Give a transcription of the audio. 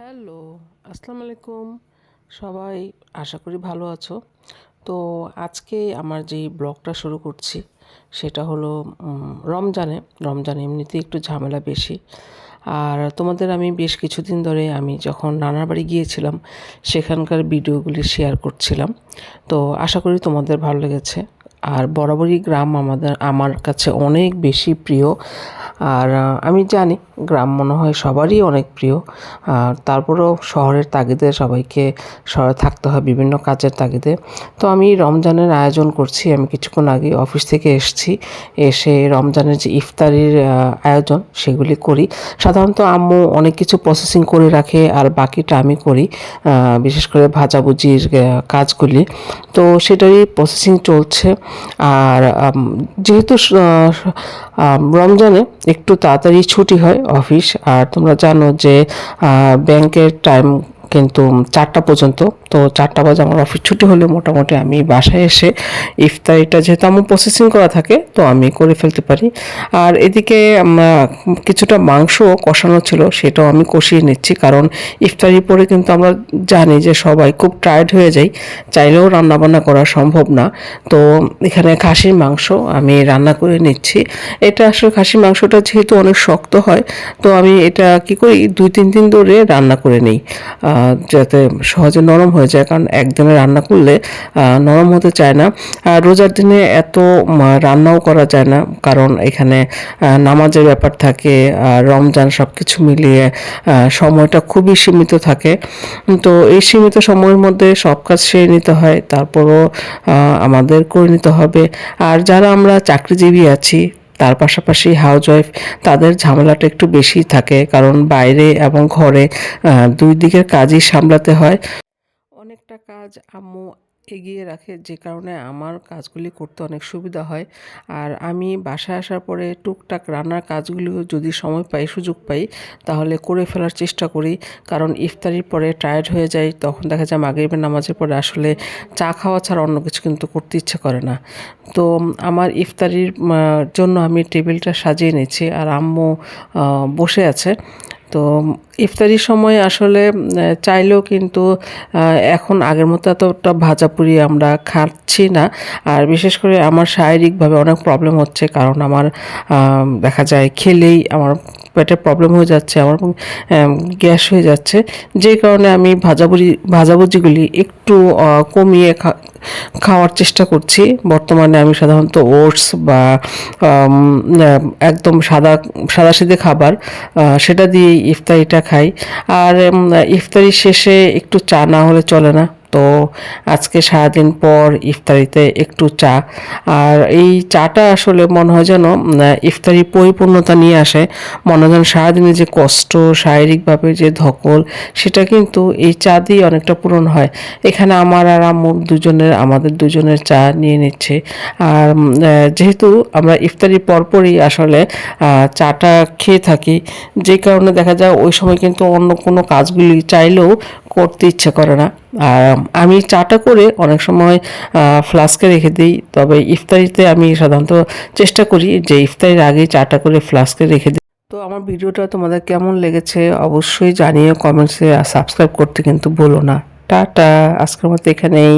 Hello আসসালামু আলাইকুম সবাই আশা করি ভালো আছো। তো আজকে আমার যে ব্লগটা শুরু করছি, সেটা হলো রমজানে। রমজানে এমনিতেই একটু ঝামেলা বেশি। আর তোমাদের আমি বেশ কিছুদিন ধরে আমি যখন নানার বাড়ি গিয়েছিলাম, সেখানকার ভিডিওগুলি শেয়ার করছিলাম। তো আশা করি তোমাদের ভালো লেগেছে। আর বরাবরই গ্রাম আমাদের, আমার কাছে অনেক বেশি প্রিয়। আর আমি জানি গ্রাম মনে হয় সবারই অনেক প্রিয়। আর তারপরেও শহরের তাগিদে সবাইকে শহরে থাকতে হয় বিভিন্ন কাজের তাগিদে। তো আমি রমজানের আয়োজন করছি, আমি কিছুক্ষণ আগে অফিস থেকে এসেছি। এসে রমজানের যে ইফতারির আয়োজন সেগুলি করি। সাধারণত আম্মু অনেক কিছু প্রসেসিং করে রাখে আর বাকিটা আমি করি বিশেষ করে ভাজাভুজির কাজগুলি। তো সেটারই প্রসেসিং চলছে। আর যেহেতু রমজানে একটু তাড়াতাড়ি ছুটি হয় অফিস আর তোমরা জানো যে ব্যাংকের টাইম কিন্তু চারটা পর্যন্ত। তো চারটা বাজে আমার অফিস ছুটি হলে মোটামুটি আমি বাসায় এসে ইফতারিটা যেহেতু আমার প্রসেসিং করা থাকে, তো আমি করে ফেলতে পারি। আর এদিকে কিছুটা মাংস কষানো ছিল, সেটাও আমি কষিয়ে নিচ্ছি। কারণ ইফতারি পরে কিন্তু আমরা জানি যে সবাই খুব টায়ার্ড হয়ে যাই, চাইলেও রান্নাবান্না করা সম্ভব না। তো এখানে খাসির মাংস আমি রান্না করে নিচ্ছি। এটা আসলে খাসির মাংসটা যেহেতু অনেক শক্ত হয়, তো আমি এটা কি করি, দুই, তিন দিন ধরে রান্না করে নিই। যাতে সহজে নরম হয়ে যায়। কারণ একদিনে রান্না করলে নরম হতে চায় না। আর রোজার দিনে এত রান্নাও করা যায় না। কারণ এখানে নামাজের ব্যাপার থাকে রমজান সব কিছু মিলিয়ে সময়টা খুবই সীমিত থাকে। তো এই সীমিত সময়ের মধ্যে সব কাজ সেরে নিতে হয়। তারপরও আমাদের করে নিতে হবে। আর যারা আমরা চাকরিজীবী আছি তার পাশাপাশি হাউস ওয়াইফ তাদের ঝামেলাটা একটু বেশি থাকে, কারণ বাইরে এবং ঘরে দুই দিকের কাজই সামলাতে হয়। অনেকটা কাজ আম্মু এগিয়ে রাখে যে কারণে আমার কাজগুলি করতে অনেক সুবিধা হয়। আর আমি বাসায় আসার পরে টুকটাক রান্নার কাজগুলিও যদি সময় পাই, সুযোগ পাই, তাহলে করে ফেলার চেষ্টা করি। কারণ ইফতারির পরে টায়ার্ড হয়ে যাই, তখন দেখা যায় মাগরিবের নামাজের পরে আসলে চা খাওয়া ছাড়া অন্য কিছু কিন্তু করতে ইচ্ছে করে না। তো আমার ইফতারির জন্য আমি টেবিলটা সাজিয়ে নিচ্ছি আর আম্মু বসে আছে। তো ইফতারির সময় আসলে চাইলেও কিন্তু এখন আগের মতো এতটা ভাজা ভাজাপুরি আমরা খাচ্ছি না। আর বিশেষ করে আমার শারীরিকভাবে অনেক প্রবলেম হচ্ছে, কারণ আমার দেখা যায় খেলেই আমার পেটে প্রবলেম হয়ে যাচ্ছে, আমার গ্যাস হয়ে যাচ্ছে। যে কারণে আমি ভাজাভুজি ভাজাভুজিগুলি একটু কমিয়ে খাওয়ার চেষ্টা করছি। বর্তমানে আমি সাধারণত ওটস বা একদম সাদা সাদা সিধে খাবার সেটা দিয়েই ইফতারিটা খাই। আর ইফতারি শেষে একটু চা না হলে চলে না। তো আজকে সারাদিন পর ইফতারিতে একটু চা। আর এই চাটা আসলে মনে হয় যেন ইফতারি পরিপূর্ণতা নিয়ে আসে। মনে হয় যেন সারাদিনে যে কষ্ট, শারীরিকভাবে যে ধকল, সেটা কিন্তু এই চা দিয়ে অনেকটা পূরণ হয়। এখানে আমার আর আম্মুর দুজনের, আমাদের দুজনের চা নিয়ে নিচ্ছে। আর যেহেতু আমরা ইফতারি পরপরই আসলে চাটা খেয়ে থাকি, যে কারণে দেখা যায় ওই সময় কিন্তু অন্য কোনো কাজগুলি চাইলেও করতে ইচ্ছে করে না। আমি চাটা করে অনেক সময় ফ্লাস্কে রেখে দিই, তবে ইফতারিতে আমি সাধারণত চেষ্টা করি যে ইফতারির আগে চাটা করে ফ্লাস্কে রেখে দিই। তো আমার ভিডিওটা তোমাদের কেমন লেগেছে অবশ্যই জানিও কমেন্টসে, আর সাবস্ক্রাইব করতে কিন্তু বলো না। টাটা, আজকের মতো এখানেই।